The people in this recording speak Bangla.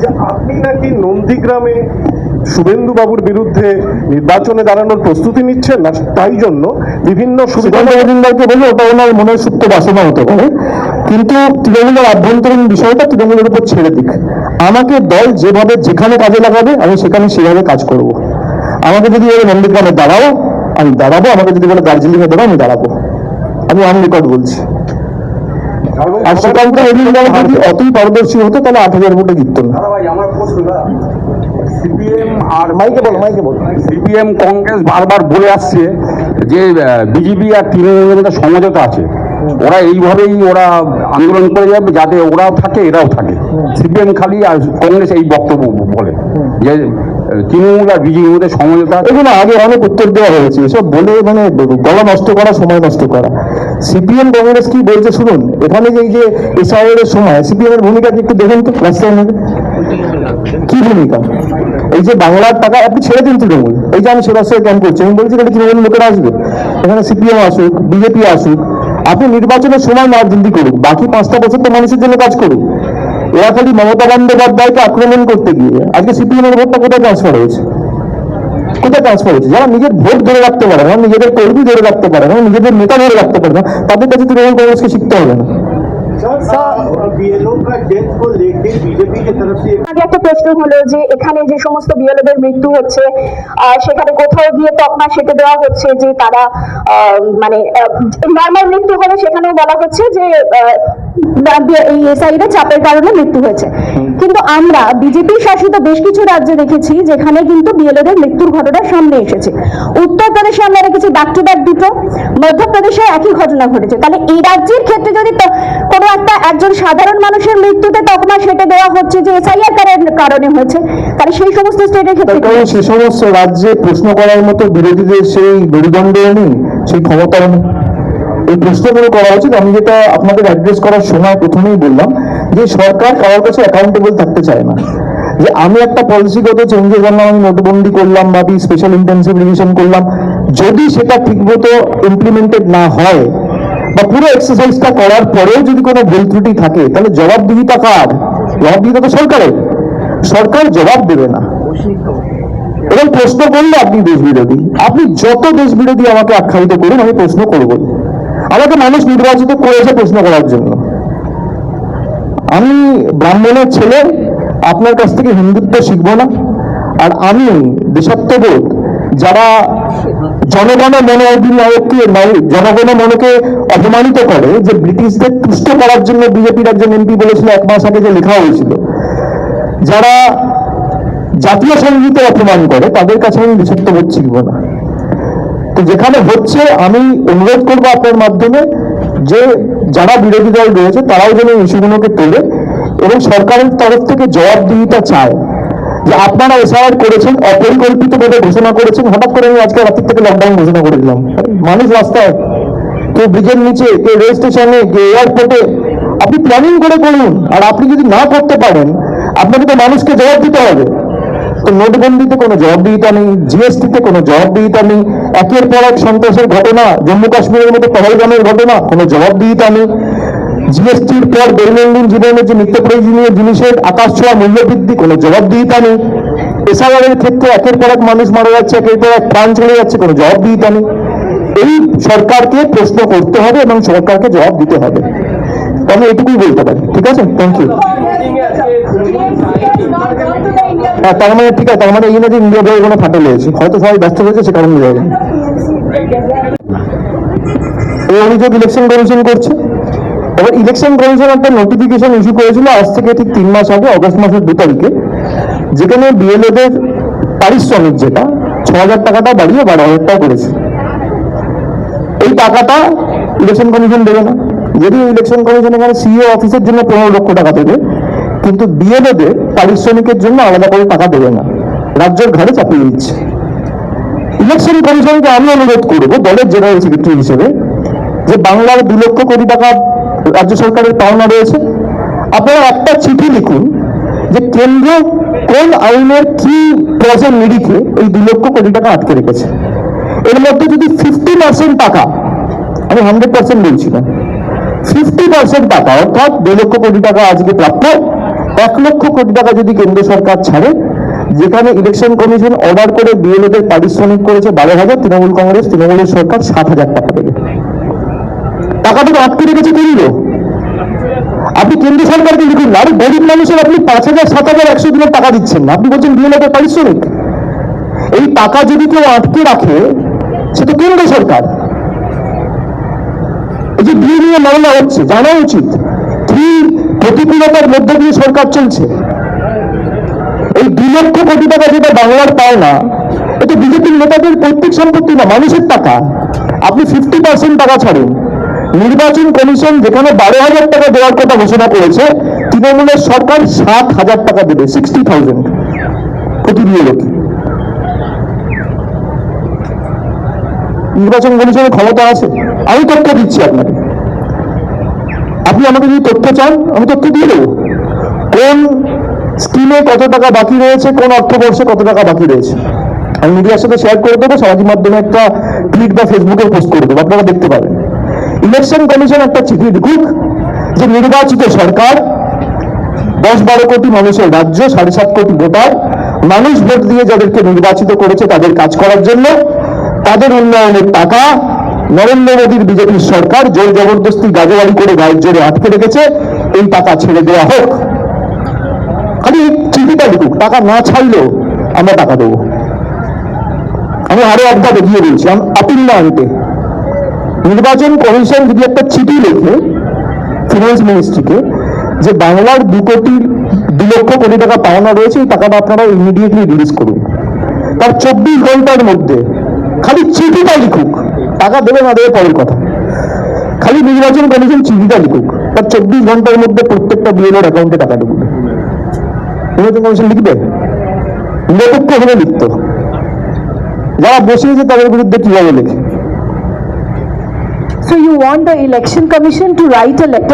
যে আপনি নাকি নন্দীগ্রামে শুভেন্দু বাবুর বিরুদ্ধে নির্বাচনে দাঁড়ানোর প্রস্তুতি নিচ্ছেন? না, তাই জন্য বিভিন্ন সুবিধা সুকান্ত বললে ওটা ওনার মনের সুপ্ত বাসনা হতে পারে। কিন্তু তৃণমূলের আভ্যন্তরীণ বিষয়টা তৃণমূলের উপর ছেড়ে দিক। আমাকে দল যেভাবে যেখানে কাজে লাগাবে, আমি সেখানে সেভাবে কাজ করব। আমাকে যদি বলে নন্দীগ্রামে দাঁড়াও, আমি দাঁড়াবো। আমাকে যদি বলে দার্জিলিং এ দাঁড়াও, আমি দাঁড়াবো। আমি অন রেকর্ড বলছি। আর সুকান্ত মজুমদার যদি অতই পারদর্শী হতো তাহলে আট হাজার ভোটে জিততো না। সিপিএম আর মাইকে বলো মাইকে বলো। সিপিএম কংগ্রেস বারবার বলে আসছে যে বিজেপি আর তৃণমূলের মধ্যে সমঝোতা আছে। ওরা এইভাবেই ওরা আন্দোলন করে যাবে যাতে ওরাও থাকে এরাও থাকে। সিপিএম খালি আর কংগ্রেস এই বক্তব্য বলে। যে তৃণমূল আর বিজেপির মধ্যে সমঝোতা, এগুলো আগে অনেক উত্তর দেওয়া হয়েছে। এসব বলে মানে গলা নষ্ট করা, সময় নষ্ট করা। সিপিএম কংগ্রেস কি বলছে শুনুন, এখানে যে যে এসআইআর এর সময়, সিপিএম এর ভূমিকা একটু দেখুন তো রাস্তায় কি ভূমিকা? এই যে বাংলার টাকা, আপনি ছেড়ে দিন তৃণমূল। এই যে আমি সেবাশ্রয় ক্যাম্প করছি, আমি বলছি এটা তৃণমূল লোকেরা আসবে। এখানে সিপিএম আসুক, বিজেপি আসুক, আপনি নির্বাচনের সময় রাজনীতি করুক, বাকি পাঁচটা বছর তো মানুষের জন্য কাজ করুক। এরা খালি মমতা বন্দ্যোপাধ্যায়কে আক্রমণ করতে গিয়ে, আজকে সিপিএমের ভোটটা কোথায় ট্রান্সফার হয়েছে? কোথায় ট্রান্সফার হয়েছে? যারা নিজের ভোট ধরে রাখতে পারে না, নিজেদের কর্মী ধরে রাখতে পারে না, নিজেদের নেতা ধরে রাখতে পারে না, তাদের কাছে তৃণমূল কংগ্রেসকে শিখতে হবে না। একটা প্রশ্ন হলো যে এখানে যে সমস্ত বিএলওদের মৃত্যু হচ্ছে সেখানে কোথাও গিয়ে তকমা সেটে দেওয়া হচ্ছে যে তারা মানে নর্মাল মৃত্যু হলে সেখানেও বলা হচ্ছে যে এই এসআইডে চাপের কারণে মৃত্যু হয়েছে। কিন্তু আমরা বিজেপি শাসিত বেশ কিছু রাজ্যে দেখেছি যেখানে কিন্তু বিএলওদের মৃত্যুর ঘটনা সামনে এসেছে। উত্তরপ্রদেশে আমরা দেখেছি ব্যাক টু ব্যাক দুটো মধ্যপ্রদেশে একই ঘটনা ঘটেছে। তাহলে এই রাজ্যের ক্ষেত্রে যদি কোনো একটা একজন সাধারণ মানুষের মৃত্যুতে তকমা সেটে দেওয়া হচ্ছে যে এসআইআর কারণে হয়েছে তাহলে সেই সমস্ত স্টেটের ক্ষেত্রে কারণ সে সমস্ত রাজ্যে প্রশ্ন করার মতো বিরোধীদের সেই মেরুদণ্ডও নেই সেই ক্ষমতাও নেই। এই প্রশ্নগুলো করা উচিত। আমি যেটা আপনাদের অ্যাড্রেস করার সময় প্রথমেই বললাম যে সরকার কারোর কাছে অ্যাকাউন্টেবল থাকতে চায় না। যে আমি একটা পলিসিগত চেঞ্জের জন্য আমি নোটবন্দি করলাম বা স্পেশাল ইন্টেন্সিভ রিভিশন করলাম, যদি সেটা ঠিকমতো ইমপ্লিমেন্টেড না হয় বা পুরো এক্সারসাইজটা করার পরেও যদি কোনো ভুল ত্রুটি থাকে, তাহলে জবাবদিহিতা কার? জবাবদিহিতা তো সরকারের। সরকার জবাব দেবে না। এবং প্রশ্ন করলে আপনি দেশ বিরোধী আপনি যত দেশ বিরোধী আমাকে আখ্যায়িত করুন, আমি প্রশ্ন করব আমাকে মানুষ নির্বাচিত করেছে প্রশ্ন করার জন্য। আমি ব্রাহ্মণের ছেলে, আপনার কাছ থেকে হিন্দুত্ব শিখব না। আর আমি দেশাত্মবোধ, যারা জনগণ মন অধিনায়ককে নয়- জনগণ মনকে অপমানিত করে, যে ব্রিটিশদের তুষ্ট করার জন্য বিজেপির একজন এমপি বলেছিল এক মাস আগে যে লেখা হয়েছিল, যারা জাতীয় সঙ্গীতে অপমান করে, তাদের কাছে আমি দেশাত্মবোধ শিখব না। তো যেখানে হচ্ছে, আমি অনুরোধ করব আপনার মাধ্যমে যে যারা বিরোধী দল রয়েছে, তারাও যেন এই ইস্যুগুলোকে তোলে এবং সরকারের তরফ থেকে জবাবদিহিতা চায় যে আপনারা এসআইআর করেছেন অপরিকল্পিত ভাবে ঘোষণা করেছেন, হঠাৎ করে আমি আজকে রাত্রি থেকে লকডাউন ঘোষণা করে দিলাম। মানুষ রাস্তায়, কেউ ব্রিজের নিচে, কেউ রেল স্টেশনে, কেউ এয়ারপোর্টে আপনি প্ল্যানিং করে করুন আর আপনি যদি না করতে পারেন, আপনাকে তো মানুষকে জবাব দিতে হবে। তো নোটবন্দিতে কোনো জবাবদিহিতা নেই, জিএসটিতে কোনো জবাবদিহিতা নেই, একের পর এক সন্ত্রাসের ঘটনা জম্মু কাশ্মীরের মতো পহলগামের ঘটনা, কোনো জবাবদিহিতা নেই। জিএসটির পর দৈনন্দিন জীবনে যে নিত্য প্রয়োজনীয় জিনিসের আকাশ ছোঁয়া মূল্য বৃদ্ধি কোনো জবাবদিহিতা নেই। এর ক্ষেত্রে একের পর এক মানুষ মারা যাচ্ছে, একের পর এক প্রাণ চলে যাচ্ছে, কোনো জবাবদিহিতা নেই। এই সরকারকে প্রশ্ন করতে হবে এবং সরকারকে জবাব দিতে হবে। আমি এটুকুই বলতে পারি, ঠিক আছে? থ্যাংক ইউ তার মানে ঠিক আছে, তার মানে এই না যে ইন্ডিয়া বলে কোনো ফাটল হয়েছে হয়তো সবাই ব্যস্ত হয়েছে সে কারণে যাবে এই অভিযোগ ইলেকশন কমিশন করছে, এবার ইলেকশন কমিশন একটা নোটিফিকেশন ইস্যু করেছিল আজ থেকে ঠিক তিন মাস আগে, অগস্ট মাসের দু তারিখে, যেখানে বিএলওদের পারিশ্রমিক যেটা, ছ হাজার টাকাটা বাড়িয়ে বারো হাজার টাকা করেছে। এই টাকাটা ইলেকশন কমিশন দেবে না। যদি ইলেকশন কমিশন এখানে সিইও অফিসের জন্য পনেরো লক্ষ টাকা দেবে, কিন্তু বিএলওদের পারিশ্রমিকের জন্য আলাদা করে টাকা দেবে না। রাজ্যের ঘাড়ে চাপিয়ে দিচ্ছে। ইলেকশন কমিশনকে আমি অনুরোধ করব দলের জেনারেল সেক্রেটারি হিসেবে যে বাংলার দু লক্ষ কোটি টাকা রাজ্য সরকারের পাওনা রয়েছে। আপনারা একটা চিঠি লিখুন যে কেন্দ্র কোন আইনের কি ক্লজের নিরিখে এই দু লক্ষ কোটি টাকা আটকে রেখেছে। এর মধ্যে যদি ফিফটি পার্সেন্ট টাকা, আমি হান্ড্রেড পার্সেন্ট বলছি না ফিফটি পার্সেন্ট টাকা অর্থাৎ দু লক্ষ কোটি টাকা আজকে প্রাপ্য এক লক্ষ কোটি টাকা যদি কেন্দ্র সরকার ছাড়ে, যেখানে ইলেকশন কমিশন অর্ডার করে বিএলওদের পারিশ্রমিক করেছে বারো হাজার, তৃণমূল কংগ্রেস, তৃণমূলের সরকার সাত হাজার টাকা দেবে। টাকাটা তো আটকে রেখেছে কেন্দ্র। আপনি কেন্দ্র সরকারকে লিখুন না গরিব মানুষের আপনি পাঁচ হাজার, সাত হাজার, একশো দিনের টাকা দিচ্ছেন না। আপনি বলছেন বিএলওদের পারিশ্রমিক। এই টাকা যদি কেউ আটকে রাখে, সে তো কেন্দ্র সরকার। এই যে বিয়ে নিয়ে মামলা হচ্ছে, জানা উচিত। কি প্রতিকূলতার মধ্যে দিয়ে সরকার চলছে। এই দু লক্ষ কোটি টাকা যেটা বাংলার পায় না, এটা বিজেপির নেতাদের পৈতৃক সম্পত্তি না, মানুষের টাকা। আপনি ফিফটি পার্সেন্ট টাকা ছাড়ুন। নির্বাচন কমিশন যেখানে বারো হাজার টাকা দেওয়ার কথা ঘোষণা করেছে, তৃণমূলের সরকার সাত হাজার টাকা দেবে সিক্সটি থাউজেন্ড প্রতি বিএলওকে নির্বাচন কমিশনের ক্ষমতা আছে। আমি তথ্য দিচ্ছি আপনাকে। আপনি আমাকে যদি তথ্য চান, আমি তথ্য দিয়ে দেবো। কোন স্কিমে কত টাকা বাকি রয়েছে, কোন অর্থবর্ষে কত টাকা বাকি রয়েছে? আমি মিডিয়ার সাথে শেয়ার করে দেবো, সামাজিক মাধ্যমে একটা টুইট বা ফেসবুকে পোস্ট করে দেবো, আপনারা দেখতে পাবেন। ইলেকশন কমিশন একটা চিঠি লিখুক, যে নির্বাচিত সরকার দশ বারো কোটি মানুষের রাজ্য, সাড়ে সাত কোটি ভোটার, মানুষ ভোট দিয়ে যাদেরকে নির্বাচিত করেছে তাদের কাজ করার জন্য, তাদের উন্নয়নের টাকা নরেন্দ্র মোদীর বিজেপির সরকার জোর জবরদস্তি গাজোয়ারি করে গায়ের জোরে আটকে রেখেছে, এই টাকা ছেড়ে দেওয়া হোক। খালি চিঠিটা লিখুক, টাকা না ছাড়লেও আমরা টাকা দেবো। আমি আরও একবার এগিয়ে বলছি আপিল না আনতে নির্বাচন কমিশন যদি একটা চিঠি লেখে ফিনান্স মিনিস্ট্রিকে যে বাংলার দু কোটি দু লক্ষ কোটি টাকা পাওনা রয়েছে, এই টাকাটা আপনারা ইমিডিয়েটলি রিলিজ করুন। তার চব্বিশ ঘণ্টার মধ্যে খালি চিঠিটা লিখুক। টাকা দেবে না দেবে, পরের কথা। খালি নির্বাচন কমিশন চিঠিটা লিখুক। তার চব্বিশ ঘণ্টার মধ্যে প্রত্যেকটা বিএলওর অ্যাকাউন্টে টাকা ঢুকবে নির্বাচন কমিশন লিখবে? নিরপেক্ষ হলে লিখত যারা বসিয়েছে তাদের বিরুদ্ধে কীভাবে লেখে? So you want the election commission to write a letter